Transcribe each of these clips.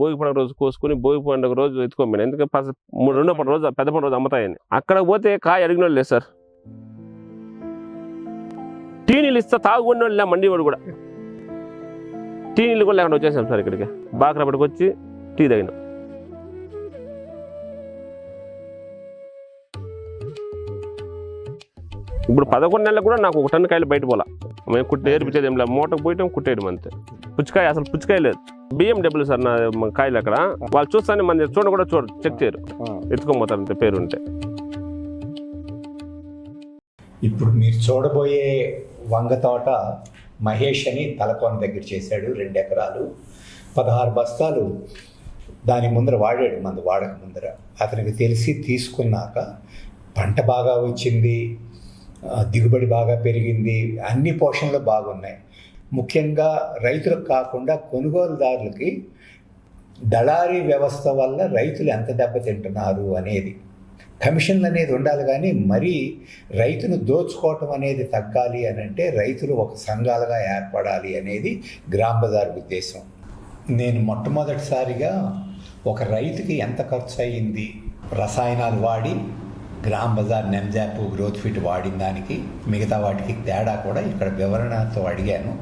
భోగి పండుగ రోజు కోసుకుని భోగి పండుగ రోజు ఎత్తుకోమని ఎందుకంటే ఫస్ట్ మూడు రెండో పండుగ రోజు పెద్ద పండుగ రోజు అమ్ముతాయని అక్కడ పోతే కాయ అడిగిన వాళ్ళు లేదు సార్. టీ నీళ్ళు ఇస్తా తాగుకున్న వాళ్ళు మండి వాడు కూడా. టీ నీళ్ళు కూడా లేకుండా వచ్చేసాం సార్ ఇక్కడికి. బాక్రాపడికి వచ్చి టీ తాగినాం. ఇప్పుడు పదకొండు నెలలకు కూడా నాకు ఒక టన్ను కాయలు బయట పోలా. మేము కుట్టి ఏర్పించేది ఏం లేదు. మూటకు పోయటం కుట్టేయడం అంతే. పుచ్చకాయ అసలు పుచ్చకాయ లేదు. బిఎండబ్ల్యూ సార్ నా కాయలు అక్కడ. వాళ్ళు చూస్తానే మన చూడ కూడా చూడరు చెక్ చేయరు. ఎత్తుకొని అంతే పేరు ఉంటే ఇప్పుడు మీరు చూడబోయే వంగ తోట మహేష్ అని తలకోన దగ్గర చేశాడు రెండు ఎకరాలు. పదహారు బస్తాలు దాని ముందర వాడాడు మందు వాడక ముందర. అతనికి తెలిసి తీసుకున్నాక పంట బాగా వచ్చింది. దిగుబడి బాగా పెరిగింది. అన్ని పోషణలు బాగున్నాయి. ముఖ్యంగా రైతులకు కాకుండా కొనుగోలుదారులకి దళారీ వ్యవస్థ వల్ల రైతులు ఎంత దెబ్బతింటున్నారు అనేది కమిషన్లు అనేది ఉండాలి కానీ మరీ రైతును దోచుకోవటం అనేది తగ్గాలి అని అంటే రైతులు ఒక సంఘాలుగా ఏర్పడాలి అనేది గ్రామ బజార్ ఉద్దేశం. నేను మొట్టమొదటిసారిగా ఒక రైతుకి ఎంత ఖర్చు అయ్యింది రసాయనాలు వాడి గ్రామ్ బజార్ నెమ్జాప్ గ్రోత్ ఫిట్ వాడిన దానికి మిగతా వాటికి తేడా కూడా ఇక్కడ వివరణతో అడిగాను.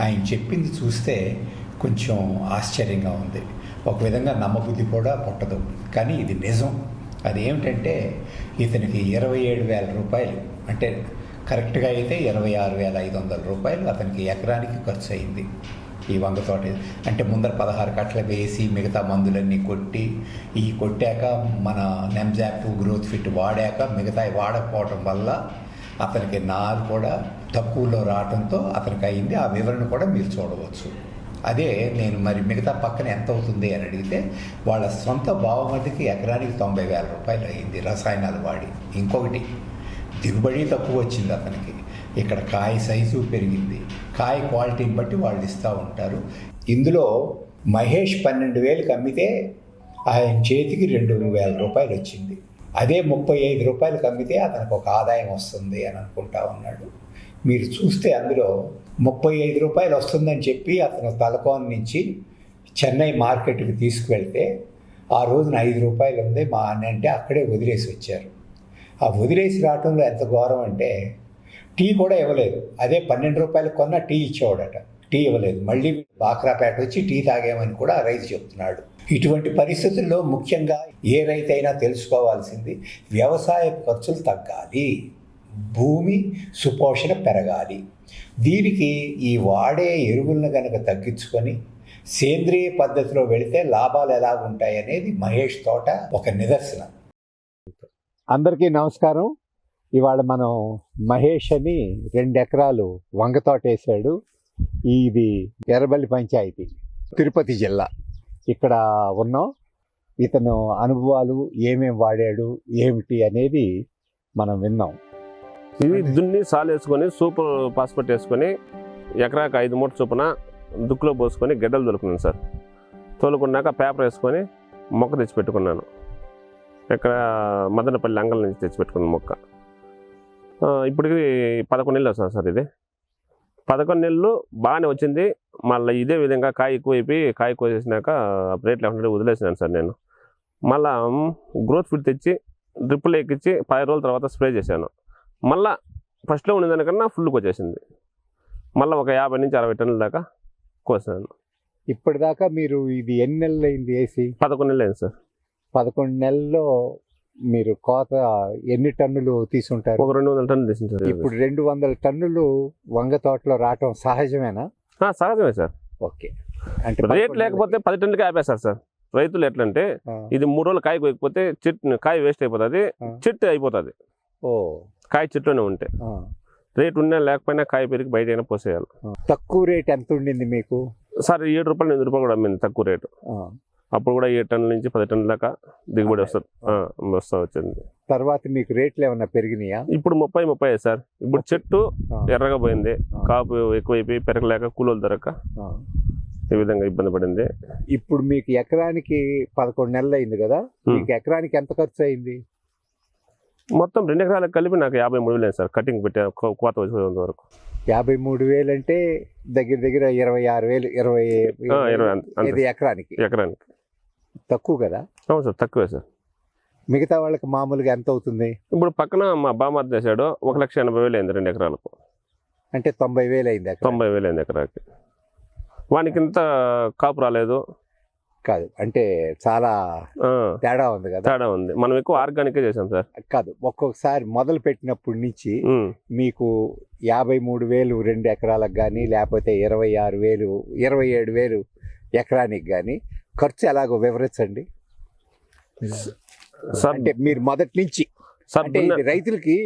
ఆయన చెప్పింది చూస్తే కొంచెం ఆశ్చర్యంగా ఉంది. ఒక విధంగా నమ్మబుద్ధి కూడా పుట్టదు. కానీ ఇది నిజం. అది ఏమిటంటే ఇతనికి ఇరవై ఏడు వేల రూపాయలు. అంటే కరెక్ట్గా అయితే ఇరవై ఆరు వేల ఐదు వందల రూపాయలు అతనికి ఎకరానికి ఖర్చు అయింది. ఈ వంగ తోట. అంటే ముందర పదహారు కట్టలు వేసి మిగతా మందులన్నీ కొట్టి ఈ కొట్టాక మన నెమ్జాప్ గ్రోత్ ఫిట్ వాడాక మిగతా వాడకపోవటం వల్ల అతనికి నారు కూడా తక్కువలో రావడంతో అతనికి అయింది. ఆ వివరణ కూడా మీరు చూడవచ్చు. అదే నేను మరి మిగతా పక్కన ఎంత అవుతుంది అని అడిగితే వాళ్ళ సొంత బావమతికి ఎకరానికి తొంభై వేల రూపాయలు అయింది రసాయనాలు వాడి. ఇంకొకటి దిగుబడి తక్కువ వచ్చింది అతనికి. ఇక్కడ కాయ సైజు పెరిగింది. కాయ క్వాలిటీని బట్టి వాళ్ళు ఇస్తూ ఉంటారు. ఇందులో మహేష్ పన్నెండు వేలకు అమ్మితే ఆయన చేతికి రెండు వేల రూపాయలు వచ్చింది. అదే ముప్పై ఐదు రూపాయలకు అమ్మితే అతనికి ఒక ఆదాయం వస్తుంది అని అనుకుంటా ఉన్నాడు. మీరు చూస్తే అందులో ముప్పై ఐదు రూపాయలు వస్తుందని చెప్పి అతను తలకోన నుంచి చెన్నై మార్కెట్కి తీసుకువెళ్తే ఆ రోజున ఐదు రూపాయలు ఉంది మా అన్న అంటే అక్కడే వదిలేసి వచ్చారు. ఆ వదిలేసి రావడంలో ఎంత ఘోరం అంటే టీ కూడా ఇవ్వలేదు. అదే పన్నెండు రూపాయలు కొన్న టీ ఇచ్చేవాడట. టీ ఇవ్వలేదు. మళ్ళీ బాక్రాపేట వచ్చి టీ తాగామని కూడా రైతు చెప్తున్నాడు. ఇటువంటి పరిస్థితుల్లో ముఖ్యంగా ఏ రైతు అయినా తెలుసుకోవాల్సింది వ్యవసాయ ఖర్చులు తగ్గాలి. భూమి సుపోషణ పెరగాలి. దీనికి ఈ వాడే ఎరువులను కనుక తగ్గించుకొని సేంద్రియ పద్ధతిలో వెళితే లాభాలు ఎలా ఉంటాయి అనేది మహేష్ తోట ఒక నిదర్శనం. అందరికీ నమస్కారం. ఇవాళ మనం మహేష్ అని రెండు ఎకరాలు వంగ తోట వేసాడు ఇది ఎర్రబల్లి పంచాయతీ తిరుపతి జిల్లా. ఇక్కడ ఉన్నాం. ఇతను అనుభవాలు ఏమేం వాడాడు ఏమిటి అనేది మనం విన్నాం. ఇవి దున్ని సాలేసుకొని సూపర్ పాస్పోర్ట్ వేసుకొని ఎకరాకి ఐదు మూట చొప్పున దుక్కులో పోసుకొని గడ్డలు దొరుకున్నాను సార్. తోలుకున్నాక పేపర్ వేసుకొని మొక్క తెచ్చిపెట్టుకున్నాను. ఇక్కడ మదనపల్లి అంగల్ నుంచి తెచ్చిపెట్టుకున్న మొక్క. ఇప్పటికి పదకొండు నెలలు వస్తుంది సార్ ఇది. పదకొండు నెలలు బాగానే వచ్చింది. మళ్ళీ ఇదే విధంగా కాయ ఎక్కువ అయిపోయి కాయ కోసేసినాక రేట్ లేకుండా వదిలేసినాను సార్ నేను. మళ్ళా గ్రోత్ ఫిట్ తెచ్చి డ్రిప్పులు ఎక్కించి పది రోజుల తర్వాత స్ప్రే చేశాను. మళ్ళా ఫస్ట్లో ఉన్న దానికన్నా ఫుల్కి వచ్చేసింది. మళ్ళీ ఒక యాభై నుంచి అరవై టన్నుల దాకా కోసాను ఇప్పటిదాకా మీరు ఇది ఎన్ని నెలలు అయింది వేసి పదకొండు నెలలు అయింది సార్. పదకొండు నెలల్లో మీరు కోత ఎన్ని టన్నులు తీసుంటారు? ఒక రెండు వందల టన్నులు తీసింది సార్. ఇప్పుడు రెండు వందల టన్నులు వంగ తోటలో రావటం సహజమేనా? సహజమే సార్. ఓకే. అంటే రేట్ లేకపోతే పది టన్నులకి ఆపేస్తారు సార్. రైతులు ఎట్లంటే ఇది మూడు రోజులు కాయ కోయకపోతే చెట్టు కాయ వేస్ట్ అయిపోతుంది. చెట్టు అయిపోతుంది. ఓ. కాయ చెట్టులోనే ఉంటే. రేట్ ఉన్నా లేకపోయినా కాయ పెరిగి బయట అయినా పోసేయాలి. తక్కువ రేట్ ఎంత ఉండింది మీకు? సార్ ఏడు రూపాయలు ఎనిమిది రూపాయలు కూడా అమ్మింది తక్కువ రేటు. అప్పుడు కూడా ఏడు టన్నుల నుంచి పది టన్నుల దాకా దిగుబడి వస్తుంది. వస్తా వచ్చింది. తర్వాత మీకు రేట్లు ఏమన్నా పెరిగినాయా? ఇప్పుడు ముప్పై ముప్పై సార్. ఇప్పుడు చెట్టు ఎర్రగా పోయింది. కాపు ఎక్కువైపోయి పెరగలేక కూలోలు దొరక. ఈ విధంగా ఇబ్బంది పడింది. ఇప్పుడు మీకు ఎకరానికి పదకొండు నెలలు అయింది కదా. మీకు ఎకరానికి ఎంత ఖర్చు అయింది? మొత్తం రెండు ఎకరాలకు కలిపి నాకు యాభై మూడు వేలు సార్ కటింగ్ పెట్టే కోత వచ్చేంత వరకు. యాభై మూడు వేలు అంటే దగ్గర దగ్గర ఇరవై ఆరు వేలు ఇరవై ఎకరానికి. ఎకరానికి. తక్కువ కదా? అవును సార్ తక్కువే సార్. మిగతా వాళ్ళకి మామూలుగా ఎంత అవుతుంది? ఇప్పుడు పక్కన మా బామర్ చేశాడు ఒక లక్ష ఎనభై వేలు అయింది రెండు ఎకరాలకు. అంటే తొంభై వేలు అయింది తొంభై వేలు అయింది ఎకరాకి. వానికి ఇంత కాపు రాలేదు. కాదు అంటే చాలా తేడా ఉంది కదా? తేడా ఉంది. మనం ఎక్కువ ఆర్గానికే చేసాం సార్. కాదు ఒక్కొక్కసారి మొదలు పెట్టినప్పటి నుంచి. మీకు యాభై మూడు వేలు రెండు ఎకరాలకు కానీ లేకపోతే ఇరవై ఆరు వేలు ఇరవై ఏడు వేలు ఎకరానికి కానీ ఖర్చు ఎలాగో వివరించండి. సార్ అంటే మీరు మొదటి నుంచి సార్ అంటే రైతులకి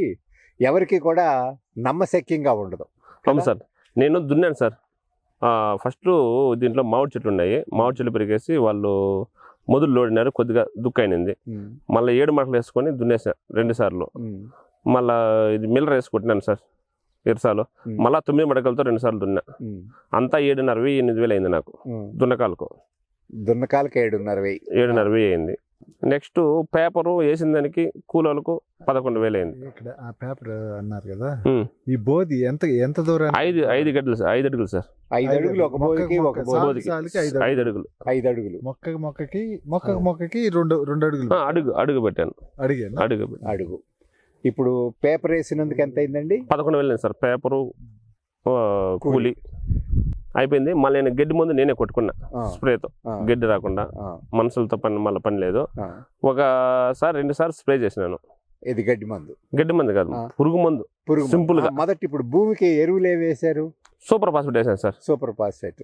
ఎవరికి కూడా నమ్మశక్యంగా ఉండదు. అవును సార్. నేను దున్నాను సార్. ఫస్ట్ దీంట్లో మామిడి చెట్లు ఉన్నాయి. మామిడి చెట్లు పెరిగేసి వాళ్ళు మొదలు లోడినారు కొద్దిగా దుక్కైంది ఉమ్, మళ్ళీ ఏడు మడకలు వేసుకొని దున్నేసా రెండు సార్లు. ఉమ్, మళ్ళీ ఇది మిల్లర్ వేసి కొట్టినాను సార్ ఇరసాలు ఉమ్, మళ్ళీ తొమ్మిది మడకలతో రెండు సార్లు దున్నా. అంతా ఏడున్నర వెయ్యి ఎనిమిది వేలు అయింది నాకు. దున్నకాలకు. దున్నకాలకి ఏడున్నర వెయ్యి ఏడున్నర వెయ్యి అయింది. నెక్స్ట్ పేపరు వేసిన దానికి కూలోళ్ళకు పదకొండు వేలు అయింది. ఇక్కడ ఆ పేపర్ అన్నారు కదా. ఈ బోధి ఎంత ఎంత దూరం ఐదు ఐదు గడ్డలు సార్ ఐదు అడుగులు సార్. ఐదు అడుగులు ఒక బోధికి ఒక బోధి. బోధికి. ఐదు ఐదు అడుగులు. ఐదు అడుగులు. మొక్కకి మొక్కకి మొక్కకి మొక్కకి రెండు రెండు అడుగులు. ఆ, అడుగు అడుగు పెట్టాను. అడిగాను. అడుగు. అడుగు. ఇప్పుడు పేపర్ వేసినందుకు ఎంత అయిందండి? పదకొండు వేలు అయింది సార్ పేపరు కూలి. అయిపోయింది. మళ్ళీ నేను గడ్డి ముందు నేనే కొట్టుకున్నా. స్ప్రేతో. గడ్డి రాకుండా. మనుషులతో పని మళ్ళీ పని లేదు. ఒకసారి రెండు సార్లు స్ప్రే చేసినాను. ఇది గడ్డి మందు? గడ్డి మందు కాదు. పురుగు మందు. పురుగు. Simple గా. మొదటి ఇప్పుడు భూమికి ఎరువులు ఏ వేశారు? సూపర్ ఫాస్ఫేట్ వేసాను సార్. Super phosphate.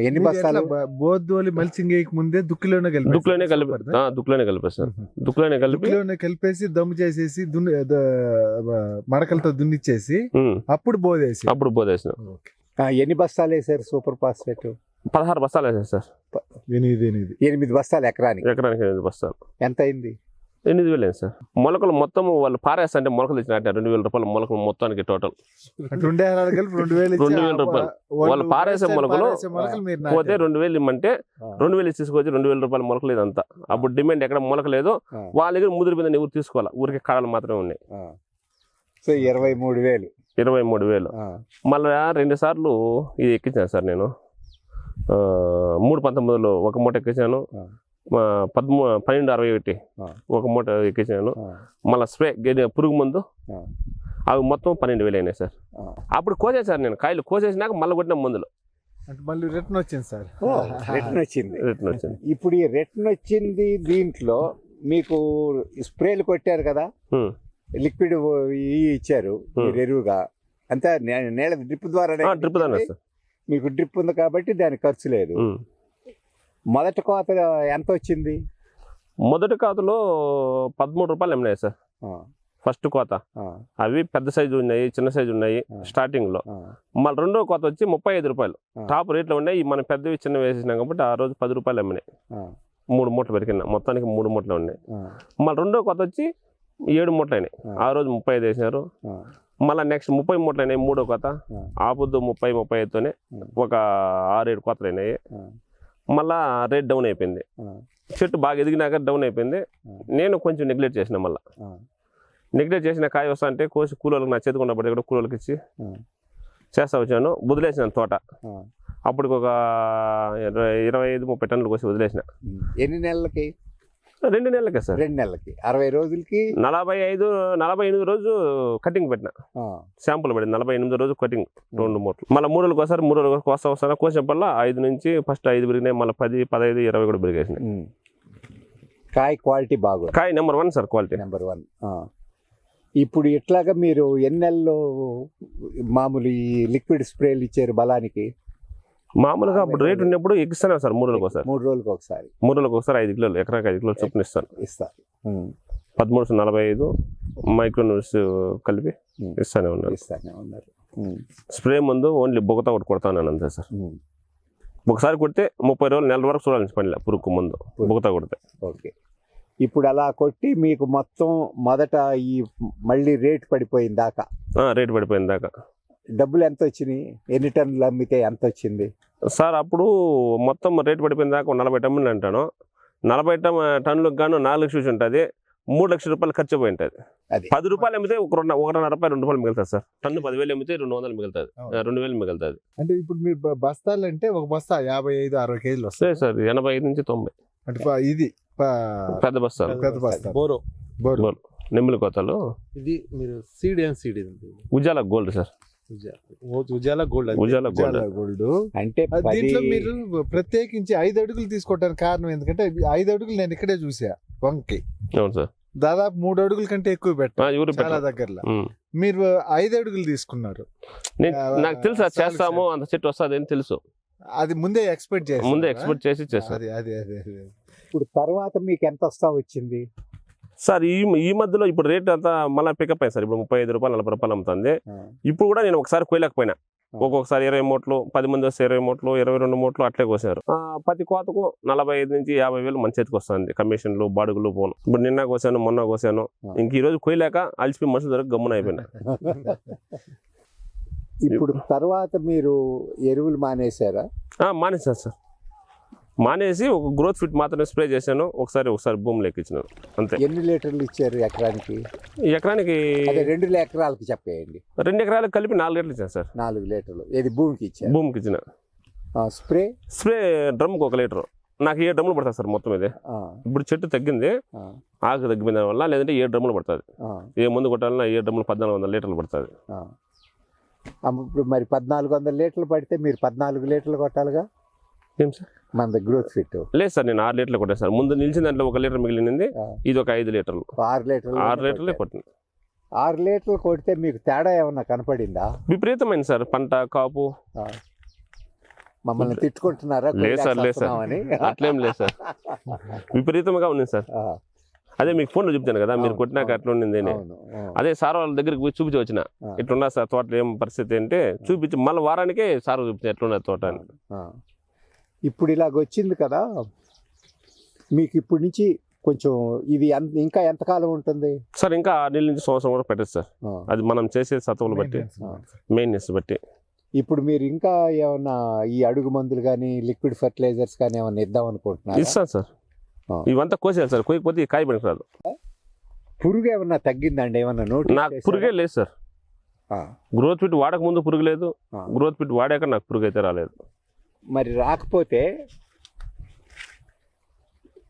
ఎన్ని బస్తాలు ఎట్లా బ- బోధోలి మల్చింగ్ ముందే దుక్కిలోనే కలిపి దుక్కులోనే కలిపి ఆ, దుక్కులోనే కలిపేస్తాను దుక్కులోనే కలిపి దుక్కిలోనే కలిపేసి దమ్ము చేసేసి దున్ని మడకలతో దున్నిచ్చేసి అప్పుడు బోధేసి అప్పుడు ఆ, ఎన్ని బస్తాలు వేశారు సూపర్ ఫాస్ఫేట్? పదహారు బస్తాలు వేసాను సార్. ఎనిమిది ఎనిమిది. ఎనిమిది బస్తాలు ఎకరానికి? ఎకరానికి ఎనిమిది బస్తాలు. ఎంత అయింది? ఎనిమిది వేలు అయింది సార్. మొలకలు మొత్తం వాళ్ళు పారేస్తా అంటే మొలకలు ఇచ్చిన రెండు వేల రూపాయలు మొలకలు మొత్తానికి టోటల్ అంటే రెండు వేలు రూపాయలు. వాళ్ళు పారేసే మొలకలు, పోతే. రెండు వేలు ఇమ్మంటే రెండు వేలు తీసుకొచ్చి రెండు వేల రూపాయలు మొలకలు ఇదంతా అప్పుడు డిమాండ్ ఎక్కడ మొలక లేదు. ఆ, వాళ్ళ దగ్గర ముదిరిపోయిందని ఎవరు తీసుకోవాలి? ఊరికి కాడలు మాత్రమే ఉన్నాయి. సో ఇరవై మూడు వేలు. ఇరవై మూడు వేలు. మళ్ళీ రెండు సార్లు ఇది ఎక్కించాను సార్ నేను. మూడు పంతొమ్మిదిలో ఒక మూట ఎక్కించాను. పదమూ పన్నెండు అరవై ఒకటి. ఒక మూట ఎక్కించాను. మళ్ళీ స్ప్రే పురుగు మందు. అవి మొత్తం పన్నెండు వేలు అయినాయి సార్. అప్పుడు కోసేసారు నేను. కాయలు కోసేసినాక మళ్ళీ కొట్టిన మందులు. అంటే మళ్ళీ రిటర్న్ వచ్చింది సార్. ఓ, రిటర్న్ వచ్చింది. రిటర్న్ వచ్చింది. ఇప్పుడు ఈ రిటర్న్ వచ్చింది దీంట్లో మీకు స్ప్రేలు కొట్టారు కదా. లిక్విడ్ ఇచ్చారు మీరు ఎరువుగా అంతా నేల డ్రిప్ ద్వారా ఆ, డ్రిప్ దాని సార్. మీకు డ్రిప్ ఉంది కాబట్టి దానికి ఖర్చు లేదు. ఉమ్. మొదటి కోత ఎంత వచ్చింది? మొదటి ఖాతాలో పదమూడు రూపాయలు అమ్మినాయి సార్. ఫస్ట్ కోత. అవి పెద్ద సైజు ఉన్నాయి చిన్న సైజు ఉన్నాయి. స్టార్టింగ్లో మళ్ళీ రెండో కోత వచ్చి ముప్పై ఐదు రూపాయలు. టాప్ రేట్లో ఉన్నాయి మనం పెద్దవి చిన్న వేసేసినాం కాబట్టి ఆ రోజు పది రూపాయలు అమ్మినాయి ఆ, మూడు మూటలు పెరిగిన మొత్తానికి మూడు మూటలు ఉన్నాయి. మళ్ళీ రెండో కోత వచ్చి ఏడు మూటలు అయినాయి ఆ. రోజు ముప్పై ఐదు వేసినారు. మళ్ళీ నెక్స్ట్ ముప్పై మూటలు అయినాయి మూడో కోత. ఆ. ఆ పొద్దు ముప్పై ముప్పై ఐదుతోనే. ఒక ఆరేడు కోతలు అయినాయి మళ్ళా రేట్ డౌన్ అయిపోయింది. చెట్టు బాగా ఎదిగినాక డౌన్ అయిపోయింది. నేను కొంచెం నెగ్లెక్ట్ చేసిన మళ్ళీ. నెగ్లెక్ట్ చేసిన కాయ వస్తా అంటే కోసి కూలోళ్ళకి నా చేతికి ఉన్నప్పటికీ కూడా కూలోళ్ళకి ఇచ్చి. చేస్తా వచ్చాను. వదిలేసిన తోట. అప్పటికి ఒక ఇరవై ఇరవై ఐదు ముప్పై టన్నులు కోసి వదిలేసిన. ఎన్ని నెలలకి? రెండు నెలలకే సార్. రెండు నెలలకి. అరవై రోజులకి నలభై ఐదు నలభై ఎనిమిది రోజు కటింగ్ పెట్టిన. శాంపుల్ పడింది నలభై ఎనిమిది రోజు కటింగ్ రెండు మూటలు. మళ్ళీ మూడు రోజులకు ఒకసారి మూడు రోజులకు వస్తా వస్తాను కోసినప్పల్లా ఐదు నుంచి ఫస్ట్ ఐదు పెరిగినాయి. మళ్ళీ పది పదహైదు ఇరవై కూడా పెరిగేసినాయి. కాయ క్వాలిటీ బాగుంది. కాయ number one sir quality. Number one. ఇప్పుడు ఇట్లాగా మీరు ఎన్ని నెలల్లో మామూలు ఈ లిక్విడ్ స్ప్రేలు ఇచ్చారు బలానికి? మామూలుగా అప్పుడు రేట్ ఉన్నప్పుడు ఎక్కిస్తాను సార్ మూడు రోజులకు ఒకసారి. మూడు రోజులకు ఒకసారి. మూడు రోజులకు ఒకసారి ఐదు కిలోలు ఎకరాకి ఐదు కిలోలు చొప్పున ఇస్తాను ఇస్తారు. ఉమ్, పదమూడు నలభై ఐదు మైక్రో న్యూస్ కలిపి ఇస్తానే ఉన్నాను ఇస్తానే ఉన్నారు. స్ప్రే ముందు ఓన్లీ బొగత ఒకటి కొడతాను అంతే సార్. ఒకసారి కొడితే ముప్పై రోజులు నెల వరకు చూడాల్సిన పనిలే పురుగు ముందు బొగత కొడితే. ఓకే. ఇప్పుడు అలా కొట్టి మీకు మొత్తం మొదట ఈ మళ్ళీ రేట్ పడిపోయిన దాకా? రేటు పడిపోయింది దాకా. డబ్బులు ఎంత వచ్చినాయి? ఎన్ని టన్నులు అమ్మితే ఎంత వచ్చింది? సార్ అప్పుడు మొత్తం రేటు పడిపోయిన దాకా ఒక నలభై టన్నులు అంటాను. నలభై టన్ టన్నులకు గాను నాలుగు లక్షలు ఉంటుంది. మూడు లక్షల రూపాయలు ఖర్చు పోయి ఉంటుంది. అది. పది రూపాయలు అమ్మితే ఒక రెండు ఒకటిన్నర రూపాయలు రెండు రూపాయలు మిగులుతుంది సార్. టన్ను పదివేలు అమ్మితే రెండు వందలు మిగులుతుంది. రెండు వేలు మిగులుతుంది. అంటే ఇప్పుడు మీరు బస్తాలు అంటే ఒక బస్తా యాభై ఐదు అరవై కేజీలు వస్తాయి. సార్ ఎనభై ఐదు నుంచి తొంభై. అంటే ఇది పెద్ద బస్తాలు. పెద్ద బస్తాలు. బోరో. బోరు. బోరు. నెమ్మిలి కోతలు. ఇది మీరు సీడ్ ఏం సీడ్ ఇది? Ujala gold sir. Ujala gold. Ujala అంటే దీంట్లో మీరు ప్రత్యేకించి ఐదు అడుగులు తీసుకోవడానికి కారణం ఎందుకంటే ఐదు అడుగులు నేను ఇక్కడే చూసా వంకి. అవును సార్. దాదాపు మూడు అడుగుల కంటే ఎక్కువ పెట్టారు చాలా. దగ్గరలో. మీరు ఐదు అడుగులు తీసుకున్నారు. నాకు తెలుసు చేస్తాము అంత చెట్టు వస్తుంది అని తెలుసు. అది ముందే ఎక్స్పెక్ట్ చేసి ముందే ఎక్స్పెక్ట్ చేసి చేస్తాను అది అది అది అది. ఇప్పుడు తర్వాత మీకు ఎంత వస్తా వచ్చింది? సార్ ఈ ఈ మధ్యలో ఇప్పుడు రేట్ అంతా మళ్ళీ పికప్ అయింది సార్. ఇప్పుడు ముప్పై ఐదు రూపాయలు నలభై రూపాయలు అమ్ముతుంది. ఇప్పుడు కూడా నేను ఒకసారి కోయలేకపోయినా ఒక్కొక్కసారి ఇరవై మూట్లు పది మంది వస్తే ఇరవై మూట్లు ఇరవై రెండు మూట్లు అట్లే కోసారు. ప్రతి కోతకు నలభై ఐదు నుంచి యాభై వేలు మన చేతికి వస్తుంది. కమిషన్లు బాడుగులు పోను ఇప్పుడు నిన్న కోసాను మొన్న కోసాను. ఇంక ఈ రోజు కోయలేక అలసిపోయి మనుషులు దొరికి గమ్మున అయిపోయినా. ఇప్పుడు తర్వాత మీరు ఎరువులు మానేశారా? మానేసాను సార్. మానేసి ఒక గ్రోత్ ఫిట్ మాత్రమే స్ప్రే చేశాను. ఒకసారి ఒకసారి భూమి లెక్కించినాను అంతే. ఎన్ని లీటర్లు ఇచ్చారు ఎకరానికి? ఎకరానికి అదే రెండు ఎకరాలకి చెప్పేయండి. రెండు ఎకరాలకు కలిపి నాలుగు లీటర్లు ఇచ్చాను సార్. నాలుగు లీటర్లు. ఏది భూమికి ఇచ్చారు? భూమికి ఇచ్చిన. స్ప్రే స్ప్రే డ్రమ్కి ఒక లీటర్. నాకు ఏ డ్రమ్ములు పడతాయి సార్ మొత్తం ఇది. ఇప్పుడు చెట్టు తగ్గింది. ఆకు తగ్గిపోయిన వల్ల లేదంటే ఏ డ్రమ్ములు పడుతుంది. ఏ మందు కొట్టాలన్నా ఏ డ్రమ్ములు పద్నాలుగు వందల లీటర్లు పడుతుంది. ఇప్పుడు మరి పద్నాలుగు వందల లీటర్లు పడితే మీరు పద్నాలుగు లీటర్లు కొట్టాలిగా? ఏం సార్? మన గ్రోత్ ఫిట్ లేదు సార్ నేను ఆరు లీటర్లు కొట్టాను సార్. ముందు నిలిచిన దాంట్లో ఒక లీటర్ మిగిలింది. ఇది ఒక ఐదు లీటర్లు. ఆరు లీటర్లు ఆరు లీటర్లే కొట్టింది ఆరు లీటర్లు కొడితే మీకు తేడా ఏమన్నా కనపడిందా? విపరీతమైన సార్ పంట కాపు. మమ్మల్ని తిట్టుకుంటున్నారా? లేదు సార్, లేదు సార్. అట్లేం లేదు సార్. విపరీతంగా ఉంది సార్. అదే మీకు ఫోన్లో చెప్తాను కదా మీరు కొట్టినాక. అట్లా ఉండింది అదే సార్ వాళ్ళ దగ్గరికి పోయి చూపించి వచ్చిన. ఇట్లున్నా సార్ తోటలో ఏం పరిస్థితి అంటే చూపించి మళ్ళీ వారానికే సార్ చూపించి ఎట్లున్నది తోట అని. ఇప్పుడు ఇలాగ వచ్చింది కదా మీకు ఇప్పటి నుంచి కొంచెం ఇది ఎంత- ఇంకా ఎంతకాలం ఉంటుంది? సార్ ఇంకా ఆరు నెలల నుంచి సంవత్సరం కూడా పెట్టచ్చు సార్. అది మనం చేసే సత్తువులు బట్టి. మెయిన్నెస్ బట్టి. ఇప్పుడు మీరు ఇంకా ఏమన్నా ఈ అడుగు మందులు కానీ లిక్విడ్ ఫర్టిలైజర్స్ కానీ ఏమన్నా ఇద్దాం అనుకుంటున్నారా? ఇస్తాను సార్. ఇవంతా కోసేయాలి సార్. కోయకపోతే కాయ రాదు పురుగు ఏమన్నా తగ్గిందండి? ఏమన్నా నోటీస్ నాకు? పురుగే లేదు సార్. ఆ, గ్రోత్ ఫిట్ వాడక ముందు పురుగు లేదు. గ్రోత్ ఫిట్ వాడాక నాకు పురుగు అయితే రాలేదు. మరి రాకపోతే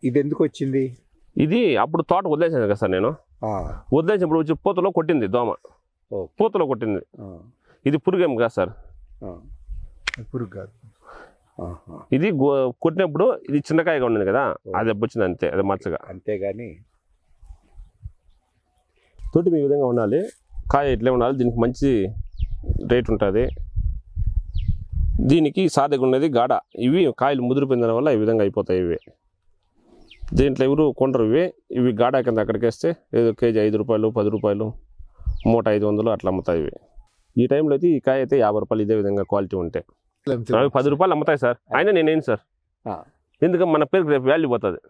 ఇది ఎందుకు వచ్చింది ఇది అప్పుడు తోట వదిలేసాను కదా సార్ నేను. ఆ, వదిలేసినప్పుడు వచ్చి పూతలో కొట్టింది దోమ. ఓ. పూతలో కొట్టింది. ఇది పురుగు కాదు సార్. ఆ, పురుగు కాదు. ఇది గో- కొట్టినప్పుడు ఇది చిన్నకాయగా ఉండింది కదా అది వచ్చింది అంతే అది మచ్చగా. అంతేగాని తోటి ఈ విధంగా ఉండాలి. కాయ ఇట్లే ఉండాలి దీనికి మంచి రేట్ ఉంటుంది. దీనికి సాదగా ఉన్నది గాడ. ఇవి కాయలు ముదిరిపోయిన వల్ల ఈ విధంగా అయిపోతాయి ఇవి. దీంట్లో ఎవరు కొండరు ఇవి. ఇవి గాడా కింద అక్కడికి వేస్తే ఏదో కేజీ ఐదు రూపాయలు పది రూపాయలు మూట ఐదు వందలు అట్లా అమ్ముతాయి ఇవి. ఈ టైంలో అయితే ఈ కాయ అయితే యాభై రూపాయలు ఇదే విధంగా క్వాలిటీ ఉంటాయి అవి పది రూపాయలు అమ్ముతాయి సార్. అయినా నేనేం సార్? ఎందుకంటే మన పేరుకి రేపు వాల్యూ పోతుంది.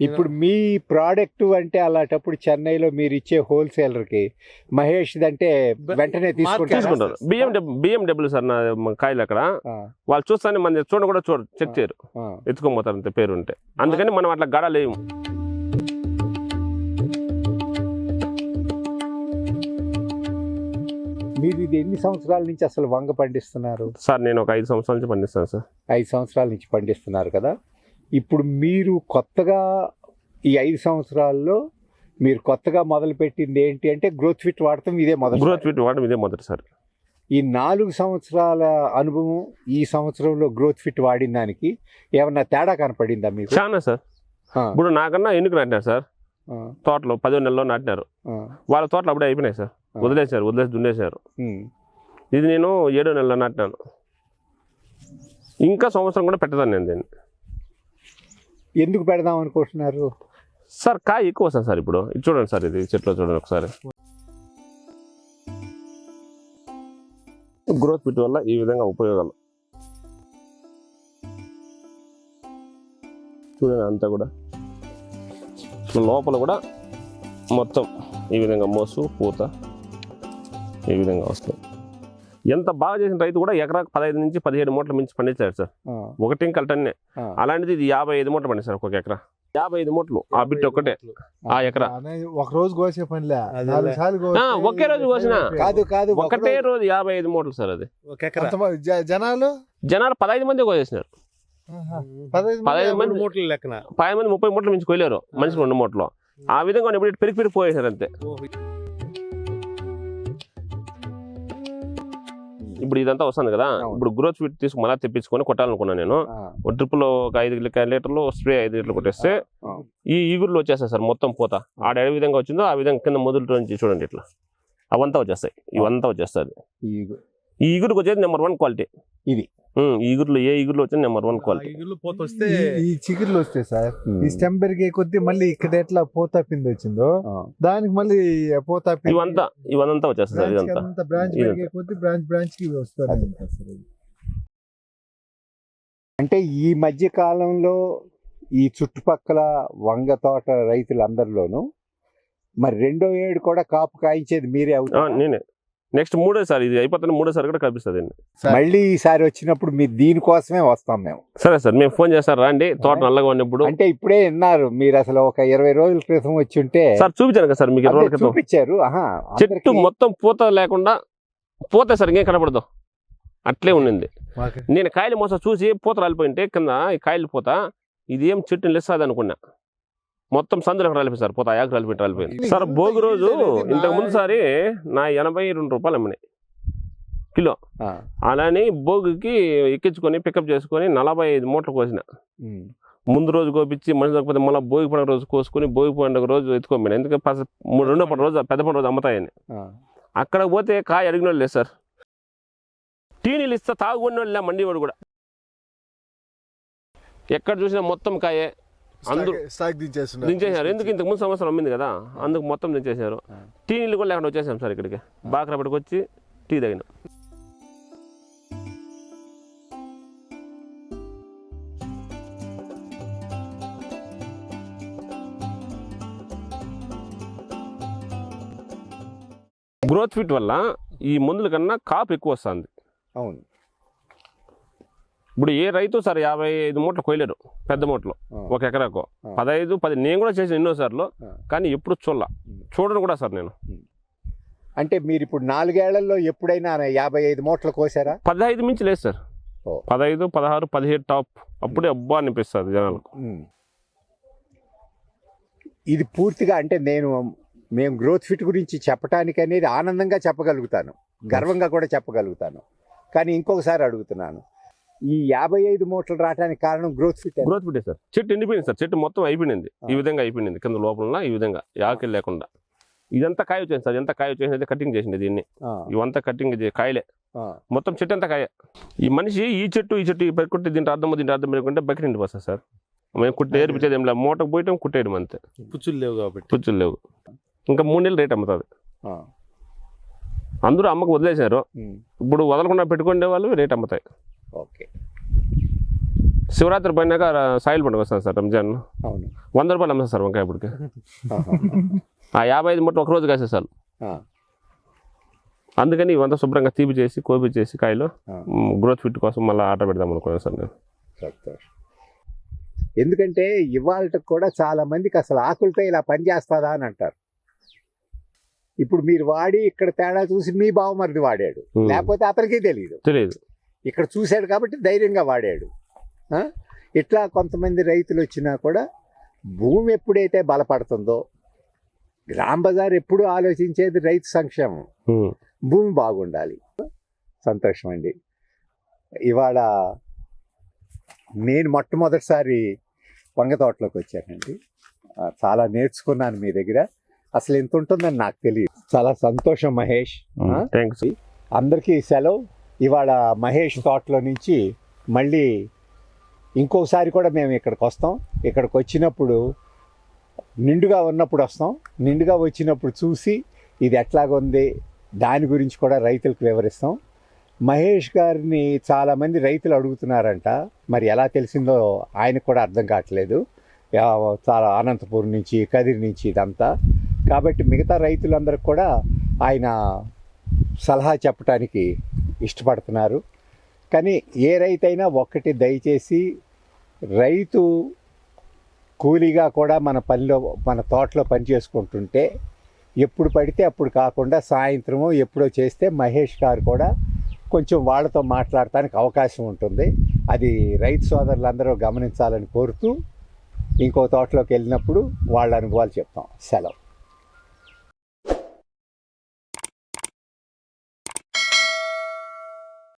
ఇప్పుడు మీ ప్రోడక్ట్ అంటే అలాంటప్పుడు చెన్నైలో మీరు ఇచ్చే హోల్సేలర్కి మహేష్ అంటే వెంటనే తీసుకుంటారా? బిఎండబ్ల్యూ సార్ నా కాయలు అక్కడ. వాళ్ళు చూస్తానే మన చూడ కూడా చూడ చెక్ చేయరు. ఎత్తుకొని అంతే పేరు ఉంటే అందుకని మనం అట్లా గడ లేము మీరు ఇది ఎన్ని సంవత్సరాల నుంచి అసలు వంగ పండిస్తున్నారు? సార్ నేను ఒక ఐదు సంవత్సరాల నుంచి పండిస్తాను సార్. ఐదు సంవత్సరాల నుంచి పండిస్తున్నారు కదా? ఇప్పుడు మీరు కొత్తగా ఈ ఐదు సంవత్సరాల్లో మీరు కొత్తగా మొదలుపెట్టింది ఏంటి అంటే గ్రోత్ ఫిట్ వాడటం ఇదే మొదలు గ్రోత్ ఫిట్ వాడడం ఇదే మొదటిసారి ఈ నాలుగు సంవత్సరాల అనుభవం ఈ సంవత్సరంలో గ్రోత్ ఫిట్ వాడిన దానికి ఏమన్నా తేడా కనపడిందా మీకు? చాలా సార్. ఇప్పుడు నాకన్నా ఎన్నిక నాటినారు సార్? తోటలో పదిహేను నెలల్లో నాటినారు. వాళ్ళ తోటలు అప్పుడే అయిపోయినాయి సార్. వదిలేశారు వదిలేసి దున్నేశారు. ఇది నేను ఏడో నెలలో నాటినాను. ఇంకా సంవత్సరం కూడా పెట్టదాను నేను దీన్ని. ఎందుకు పెడదాం అనుకుంటున్నారు? సార్ కాయ ఎక్కువ వస్తుంది సార్ ఇప్పుడు. ఇది చూడండి సార్ ఇది చెట్లో చూడండి ఒకసారి. గ్రోత్ ఫిట్ వల్ల ఈ విధంగా ఉపయోగాలు. చూడండి అంతా కూడా. లోపల కూడా మొత్తం ఈ విధంగా మోసు పూత ఈ విధంగా వస్తుంది. ఎంత బాగా చేసిన రైతు కూడా ఎకరాకు పదహైదు నుంచి పదిహేడు మూటలు మించి పండించారు సార్. ఒకటి కల్టన్నే అలాంటిది ఇది యాభై ఐదు మూటలు పండిస్తారు ఒక్కొక్క ఎకరా. యాభై ఐదు మూటలు. ఆ బిట్ ఒక్కటే. ఆ ఎకరా. ఒక రోజు కోసే పనిలే. ఆ, ఒకే రోజు కోసినా. కాదు కాదు ఒక ఒకటే రోజు- యాభై ఐదు మూటలు సార్ అది. జనాలు? జనాలు పదహైదు మంది కోసేసినారు. పదహైదు పదహైదు మంది మూటలు లెక్కన. పది మంది ముప్పై మూటలు మించి కొయ్యలేరు మనిషికి రెండు మూటలు. ఆ విధంగా ఇప్పుడు పెరిగి పెరిగి పోయేసారు అంతే. ఇప్పుడు ఇదంతా వస్తుంది కదా. ఇప్పుడు గ్రోత్ ఫిట్ తీసుకు మళ్ళీ తెప్పించుకొని కొట్టాలనుకున్నాను నేను. ఒక ట్రిప్లో ఒక ఐదు లీటర్లు స్ప్రే ఐదు లీటర్లు కొట్టేస్తే. ఈ ఈగురులు వచ్చేస్తాయి సార్ మొత్తం పూత. ఆడ ఏ విధంగా వచ్చిందో ఆ విధంగా కింద మొదలు నుంచి చూడండి ఇట్లా. అవంతా వచ్చేస్తాయి. ఇవంతా వచ్చేస్తుంది. ఈ ఈ ఈగురుకి వచ్చేది నెంబర్ వన్ క్వాలిటీ ఇది. ఈగురులు ఏ ఈగురులు వచ్చేది నెంబర్ వన్ క్వాలిటీ ఇల్లు పోత వస్తే ఈ- చిగుర్లు వస్తాయి సార్. ఈ స్టెమ్ పెరిగే కొద్దీ మళ్ళీ ఇక్కడ ఎట్లా పోతా పిండి వచ్చిందో దానికి మళ్ళీ పోతా పిండి ఇవంతా ఇవంతా వచ్చేస్తుంది సార్ ఇదంతా. అంతా బ్రాంచ్ ఇదంతా. పెరిగే కొద్దీ బ్రాంచ్ బ్రాంచ్కి వస్తుంది. అంటే ఈ మధ్య కాలంలో ఈ చుట్టుపక్కల వంగ తోట రైతులందరిలోనూ మరి రెండో ఏడు కూడా కాపు కాయించేది మీరే ఆ, అవుతారా నేనే. నెక్స్ట్ మూడోసారి ఇది అయిపోతుంది మూడోసారి కూడా కనిపిస్తుంది అండి. మళ్ళీ ఈసారి వచ్చినప్పుడు మీరు దీనికోసమే వస్తాం మేము. సరే సార్ మేము ఫోన్ చేస్తారు రండి తోట నల్లగా ఉన్నప్పుడు. అంటే ఇప్పుడే విన్నారు మీరు అసలు ఒక ఇరవై రోజుల క్రితం వచ్చి ఉంటే సార్ చూపించాను కదా సార్ మీకు ఇరవై క్రితం. చూపించారు ఆహా, చెట్టు మొత్తం పూత లేకుండా పూత సార్ ఇంకేం కనపడదు. అట్లే ఉండింది. నేను కాయలు మోస చూసి పూత రాలిపోయింటే కింద ఈ కాయలు పూత ఇది ఏం చెట్టుని లెస్సాది అనుకున్నా. మొత్తం సందులకు రాలిపోయింది సార్. పూత ఆకు రాలిపోయి రాలిపోయింది. సార్ భోగి రోజు ఇంతకు ముందు సారి నా ఎనభై రెండు రూపాయలు అమ్మినాయి. కిలో. అలానే భోగికి ఎక్కించుకొని పికప్ చేసుకొని నలభై ఐదు మూటలు కోసిన. ముందు రోజు కోపించి మనిషి దొరకపోతే మళ్ళీ భోగి పండుగ రోజు కోసుకొని భోగి పండుగ రోజు ఎత్తుకోమని ఎందుకంటే మూడు- రెండో పండుగ రోజు పెద్ద పండుగ రోజు అమ్ముతాయని. అక్కడ పోతే కాయ అడిగిన వాళ్ళు లేదు సార్. టీనీలు ఇస్తా తాగుకున్న వాళ్ళు మండివాడు కూడా. ఎక్కడ చూసినా మొత్తం కాయే. అందరూ స్టాక్- స్టాక్ దించేస్తున్నారు. దించేశారు. ఎందుకు ఇంతకు ముందు సంవత్సరం అమ్మింది కదా? అందుకు మొత్తం దించేశారు. టీ నీళ్ళు కూడా లేకుండా వచ్చేసాం సార్ ఇక్కడికి. బాక్రాపేటకి వచ్చి టీ తగిన. గ్రోత్ ఫిట్ వల్ల ఈ మందుల కన్నా కాపు ఎక్కువ వస్తుంది. అవును. ఇప్పుడు ఏ రైతు సార్ యాభై ఐదు మూటలు కొయ్యలేరు పెద్ద మూటలు. ఒక ఎకరాకు. పదహైదు పది నేను కూడా చేసిన ఎన్నోసార్లు. కానీ ఎప్పుడు చూడాల. ఉమ్. చూడను కూడా సార్ నేను. అంటే మీరు ఇప్పుడు నాలుగేళ్ళలో ఎప్పుడైనా యాభై ఐదు మూటలు కోసారా? పదహైదు మించి లేదు సార్. పదహైదు పదహారు పదిహేడు టాప్. అప్పుడే అబ్బా అనిపిస్తుంది జనాలకు. ఇది పూర్తిగా అంటే నేను మేము గ్రోత్ ఫిట్ గురించి చెప్పడానికి అనేది ఆనందంగా చెప్పగలుగుతాను. గర్వంగా కూడా చెప్పగలుగుతాను. కానీ ఇంకొకసారి అడుగుతున్నాను. ఈ యాభై ఐదు మూటలు రావడానికి కారణం growth fit growth fit sir. చెట్టు ఎండిపోయింది సార్. చెట్టు మొత్తం అయిపోయింది. ఈ. విధంగా అయిపోయింది. కింద లోపల ఈ విధంగా. యాకిల్ లేకుండా. ఇదంతా కాయ వచ్చేది సార్. ఎంత కాయ వచ్చేసింది. కటింగ్ చేసింది దీన్ని. ఇవంతా కటింగ్ కాయలే. మొత్తం చెట్టు అంతా కాయ. ఈ మనిషి ఈ చెట్టు ఈ చెట్టు పెట్టుకుంటే దీంట్లో అర్థం దీంట్లో అర్థం పెట్టుకుంటే బకెట్ నిండిపోతుంది సార్. మేము కుట్టి ఏర్పించేది ఏం లేదు. మూటకు పోయటం కుట్టేయడం అంతే. పుచ్చులు లేవు కాబట్టి. పుచ్చులు లేవు. ఇంకా మూడు నెలలు రేట్ అమ్ముతుంది అందరూ అమ్మకు వదిలేశారు. ఇప్పుడు వదలకుండా పెట్టుకునే వాళ్ళు రేట్ అమ్ముతాయి. ఓకే. శివరాత్రి పైనాక సాయిల్ పండుగ వస్తుంది సార్ రంజాన్. అవును. వంద రూపాయలు అమ్ముతారు సార్ వంకాయ ఇప్పటికి. ఆ యాభై ఐదు ముట్ట ఒక రోజు కాసేసారు ఆ, అందుకని ఇవంతా శుభ్రంగా తీపి చేసి కోపి చేసి కాయలు. గ్రోత్ ఫిట్ కోసం మళ్ళీ ఆర్డర్ పెడదాం అనుకున్నాను సార్ నేను. ఎందుకంటే ఇవాళ కూడా చాలా మందికి అసలు ఆకులతో ఇలా పని చేస్తుందా అని అంటారు. ఇప్పుడు మీరు వాడి ఇక్కడ తేడా చూసి మీ బావమరిది వాడాడు. లేకపోతే అతనికి తెలియదు తెలియదు ఇక్కడ చూశాడు కాబట్టి ధైర్యంగా వాడాడు? ఇట్లా కొంతమంది రైతులు వచ్చినా కూడా భూమి ఎప్పుడైతే బలపడుతుందో గ్రామ బజార్ ఎప్పుడు ఆలోచించేది రైతు సంక్షేమం. భూమి బాగుండాలి. సంతోషం అండి. ఇవాళ నేను మొట్టమొదటిసారి వంగ తోటలోకి వచ్చానండి. చాలా నేర్చుకున్నాను మీ దగ్గర. అసలు ఎంత ఉంటుందని నాకు తెలియదు. చాలా సంతోషం మహేష్? థ్యాంక్స్ అందరికీ సెలవు. ఇవాళ మహేష్ తోటలో నుంచి మళ్ళీ ఇంకోసారి కూడా మేము ఇక్కడికి వస్తాం. ఇక్కడికి వచ్చినప్పుడు నిండుగా ఉన్నప్పుడు వస్తాం. నిండుగా వచ్చినప్పుడు చూసి ఇది ఎట్లాగుంది? దాని గురించి కూడా రైతులకు వివరిస్తాం. మహేష్ గారిని చాలామంది రైతులు అడుగుతున్నారంట. మరి ఎలా తెలిసిందో ఆయనకు కూడా అర్థం కావట్లేదు. చాలా అనంతపూర్ నుంచి కదిరి నుంచి ఇదంతా. కాబట్టి మిగతా రైతులందరికీ కూడా ఆయన సలహా చెప్పడానికి ఇష్టపడుతున్నారు. కానీ ఏ రైతైనా ఒక్కటి దయచేసి రైతు కూలీగా కూడా మన పనిలో మన తోటలో పని చేసుకుంటుంటే ఎప్పుడు పడితే అప్పుడు కాకుండా సాయంత్రమో ఎప్పుడో చేస్తే మహేష్ గారు కూడా కొంచెం వాళ్ళతో మాట్లాడటానికి అవకాశం ఉంటుంది. అది రైతు సోదరులందరూ గమనించాలని కోరుతూ ఇంకో తోటలోకి వెళ్ళినప్పుడు వాళ్ళ అనుభవాలు చెప్తాం. సెలవు.